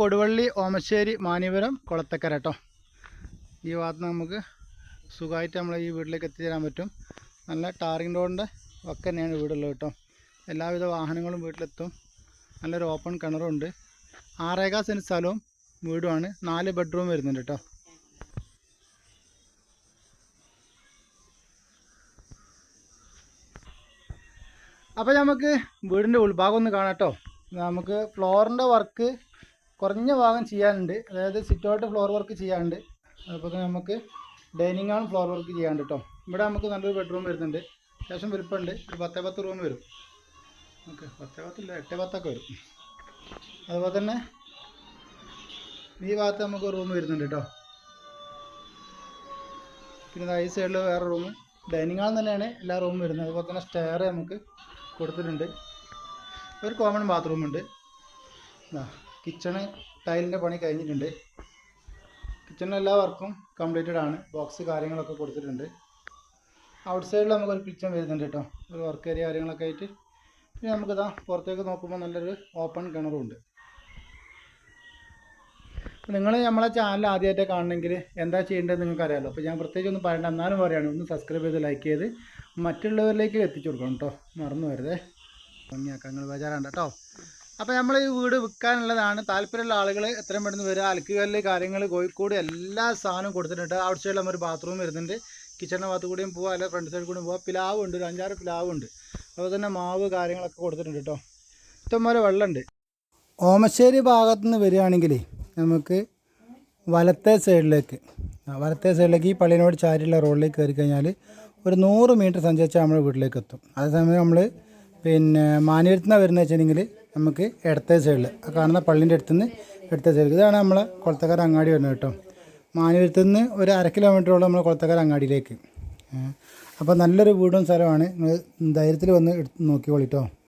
കൊടുവള്ളി ഓമശ്ശേരി മാനിപുരം കുളത്തക്കര കേട്ടോ ഈ ഭാഗത്ത് നമുക്ക് സുഖമായിട്ട് നമ്മളെ ഈ വീട്ടിലേക്ക് എത്തിച്ചേരാൻ പറ്റും. നല്ല ടാറിങ് റോഡിന്റെ ഒക്കെ തന്നെയാണ് വീടുള്ളത് കേട്ടോ എല്ലാവിധ വാഹനങ്ങളും വീട്ടിലെത്തും. നല്ലൊരു ഓപ്പൺ കിണറുണ്ട് ആറേകാ സെന്റ് സ്ഥലവും വീടുമാണ്. നാല് ബെഡ്റൂം വരുന്നുണ്ട് കേട്ടോ അപ്പോൾ നമുക്ക് വീടിന്റെ ഉൾഭാഗം ഒന്ന് കാണാം കേട്ടോ നമുക്ക് ഫ്ലോറിന്റെ വർക്ക് കുറഞ്ഞ ഭാഗം ചെയ്യാനുണ്ട്. അതായത് സിറ്റൗട്ട് ഫ്ലോർ വർക്ക് ചെയ്യാനുണ്ട്. തന്നെ നമുക്ക് ഡൈനിങ് ആണ് ഫ്ലോർ വർക്ക് ചെയ്യാനുണ്ട് കേട്ടോ ഇവിടെ നമുക്ക് നല്ലൊരു ബെഡ്റൂം വരുന്നുണ്ട്. അത്യാവശ്യം വലുപ്പമുണ്ട്. ഒരു പത്തേ പത്ത് റൂം വരും. ഓക്കെ പത്തേ പത്തില്ല എട്ടേ പത്തൊക്കെ വരും. അതുപോലെ തന്നെ ഈ ഭാഗത്ത് നമുക്ക് റൂം വരുന്നുണ്ട് കേട്ടോ പിന്നെ ഈ സൈഡിൽ വേറെ റൂം ഡൈനിങ് ഹാൾ തന്നെയാണ് എല്ലാ റൂമും വരുന്നത്. അതുപോലെ തന്നെ സ്റ്റെയർ നമുക്ക് കൊടുത്തിട്ടുണ്ട്. ഒരു കോമൺ ബാത്റൂം ഉണ്ട്. കിച്ചണ് ടൈലിന്റെ പണി കഴിഞ്ഞിട്ടുണ്ട്. കിച്ചണിലെ എല്ലാ വർക്കും കംപ്ലീറ്റഡ് ആണ്. ബോക്സ് കാര്യങ്ങളൊക്കെ കൊടുത്തിട്ടുണ്ട്. ഔട്ട് സൈഡിൽ നമുക്കൊരു കിച്ചൺ വരുന്നുണ്ട് കേട്ടോ ഒരു വർക്ക് ഏരിയ കാര്യങ്ങളൊക്കെ ആയിട്ട്. പിന്നെ നമുക്കിതാ പുറത്തേക്ക് നോക്കുമ്പോൾ നല്ലൊരു ഓപ്പൺ കിണറും ഉണ്ട്. നിങ്ങൾ നമ്മളെ ചാനൽ ആദ്യമായിട്ട് കാണണമെങ്കിൽ എന്താ ചെയ്യേണ്ടതെന്ന് നിങ്ങൾക്ക് അറിയാമല്ലോ അപ്പോൾ ഞാൻ പ്രത്യേകിച്ച് ഒന്നും പറയണ്ട. എന്നാലും പറയുകയാണ് ഒന്ന് സബ്സ്ക്രൈബ് ചെയ്ത് ലൈക്ക് ചെയ്ത് മറ്റുള്ളവരിലേക്ക് എത്തിച്ചു കൊടുക്കണം കേട്ടോ മറന്നു വരുതേ ഭംഗിയാക്കാൻ നിങ്ങൾ ബേജാറാണ്ട് കേട്ടോ അപ്പോൾ നമ്മൾ ഈ വീട് വിൽക്കാനുള്ളതാണ് താല്പര്യമുള്ള ആളുകൾ എത്രയും പെട്ടെന്ന് വരിക അലക്കുകല്ല് കാര്യങ്ങൾ കോഴിക്കോട് എല്ലാ സാധനവും കൊടുത്തിട്ടുണ്ട്. ഔട്ട് സൈഡിൽ നമ്മൾ ഒരു ബാത്റൂം വരുന്നുണ്ട് കിച്ചണിന്റെ ഭാഗത്ത് കൂടിയും പോവാം. അല്ലെങ്കിൽ ഫ്രണ്ട് സൈഡിൽ കൂടിയും പോവാം. പിലാവ് ഉണ്ട് ഒരു അഞ്ചാറ് പിലാവ് ഉണ്ട് അതുപോലെ തന്നെ മാവ് കാര്യങ്ങളൊക്കെ കൊടുത്തിട്ടുണ്ട് കേട്ടോ ഇഷ്ടംപോലെ വെള്ളമുണ്ട് ഓമശ്ശേരി ഭാഗത്തു നിന്ന് വരികയാണെങ്കിൽ നമുക്ക് വലത്തെ സൈഡിലേക്ക് വലത്തെ സൈഡിലേക്ക് ഈ പള്ളിനോട് ചാരിയുള്ള റോഡിലേക്ക് കയറി കഴിഞ്ഞാൽ ഒരു നൂറ് മീറ്റർ സഞ്ചരിച്ചാൽ നമ്മൾ വീട്ടിലേക്ക് എത്തും. അതേസമയം നമ്മൾ പിന്നെ മാനൂരത്ത് നിന്ന് വരുന്നത് വെച്ചിട്ടുണ്ടെങ്കിൽ നമുക്ക് ഇടത്തെ സൈഡിൽ ആ കാണുന്ന പള്ളിന്റെ അടുത്ത് നിന്ന് ഇടത്തെ സൈഡിൽ ഇതാണ് നമ്മളെ കൊളത്തക്കാർ അങ്ങാടി വരുന്നത് കേട്ടോ. മാനൂരത്ത് നിന്ന് ഒരു അര കിലോമീറ്ററോളം നമ്മൾ കൊളത്തക്കാർ അങ്ങാടിയിലേക്ക്. അപ്പോൾ നല്ലൊരു വീടും സ്ഥലമാണ്. നിങ്ങൾ ധൈര്യത്തിൽ വന്ന് നോക്കിക്കോളിട്ടോ